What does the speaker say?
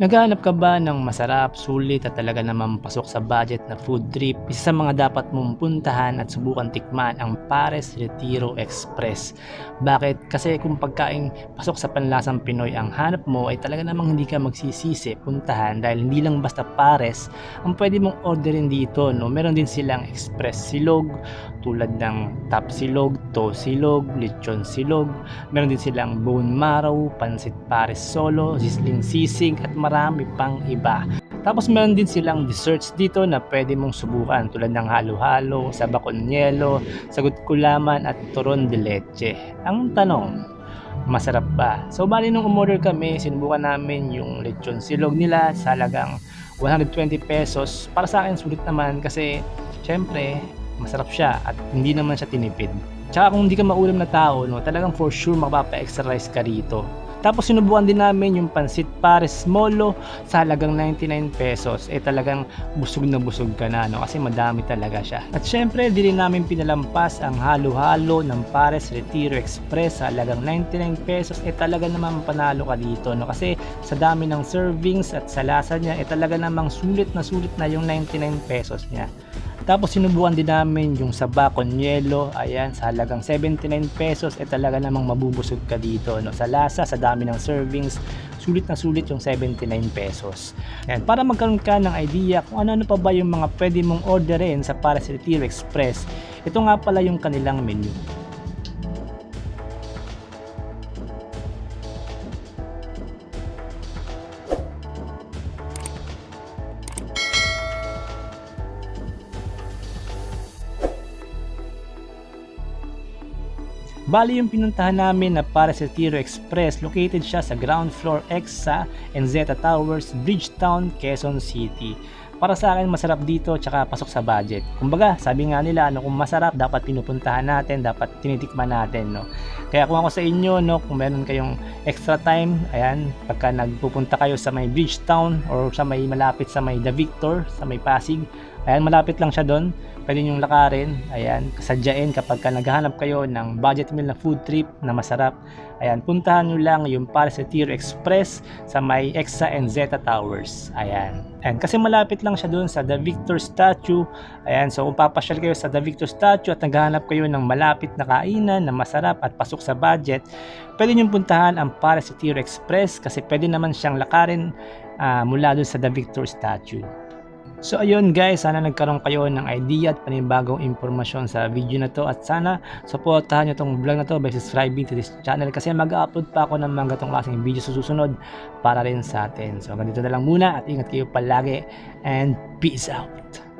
Naghahanap ka ba ng masarap, sulit at talaga namang pasok sa budget na food trip? Isa sa mga dapat mong puntahan at subukan tikman ang Pares Retiro Express. Bakit? Kasi kung pagkain pasok sa panlasang Pinoy ang hanap mo ay talaga namang hindi ka magsisisi puntahan dahil hindi lang basta Pares ang pwede mong orderin dito. No? Meron din silang Express Silog tulad ng Tap Silog, To Silog, Lechon Silog. Meron din silang Bone Marrow, Pansit Pares Solo, Sisling Sisig at marami pang iba. Tapos meron din silang desserts dito na pwede mong subukan tulad ng halo-halo, sabakonyelo, sagot kulaman at turon de leche. Ang tanong, masarap ba? So bali nung umorder kami, sinubukan namin yung lechon silog nila sa halagang 120 pesos. Para sa akin sulit naman kasi syempre masarap siya at hindi naman siya tinipid. Tsaka kung hindi ka maulam na tao, no, talagang for sure magpapa-extra ka rito. Tapos sinubukan din namin yung pansit pares molo sa halagang 99 pesos. Eh talagang busog na busog ka na no kasi madami talaga siya. At syempre di rin namin pinalampas ang halo-halo ng Pares Retiro Express sa halagang 99 pesos. Eh talaga naman panalo ka dito no kasi sa dami ng servings at sa lasa niya eh talaga namang sulit na sulit na yung 99 pesos niya. Tapos sinubukan din namin yung saba con yelo, ayan, sa halagang 79 pesos, eh talaga namang mabubusog ka dito. No? Sa lasa, sa dami ng servings, sulit na sulit yung 79 pesos. Ayan, para magkaroon ka ng idea kung ano-ano pa ba yung mga pwede mong orderin sa Paris Retiro Express, ito nga pala yung kanilang menu. Bali yung pinuntahan namin na para sa Tiro Express, located siya sa ground floor X sa Enzeta Towers, Bridgetown, Quezon City. Para sa akin masarap dito tsaka pasok sa budget. Kumbaga, sabi nga nila ano kung masarap dapat pinupuntahan natin, dapat tinitikman natin, no. Kaya kung ako sa inyo, no, kung meron kayong extra time, ayan, pagka nagpupunta kayo sa may Bridgetown or sa may malapit sa may The Victor, sa may Pasig, ayan, malapit lang siya doon. Pwede nyong lakarin, ayan, kasadyain kapag ka naghahanap kayo ng budget meal na food trip na masarap, ayan, puntahan nyo lang yung para sa Tiro Express sa may Exa and Zeta Towers, ayan. Ayan, kasi malapit lang siya doon sa The Victor Statue, ayan, so kung papasyal kayo sa The Victor Statue at naghahanap kayo ng malapit na kainan na masarap at pasok sa budget, pwede nyong puntahan ang para sa Tiro Express kasi pwede naman siyang lakarin uh, mula doon sa The Victor Statue. So ayun guys, sana nagkaroon kayo ng idea at panibagong impormasyon sa video na to at sana supportahan nyo itong vlog na to by subscribing to this channel kasi mag-upload pa ako ng mga gatong klaseng video sa susunod para rin sa atin. So ganito na lang muna at ingat kayo palagi and peace out!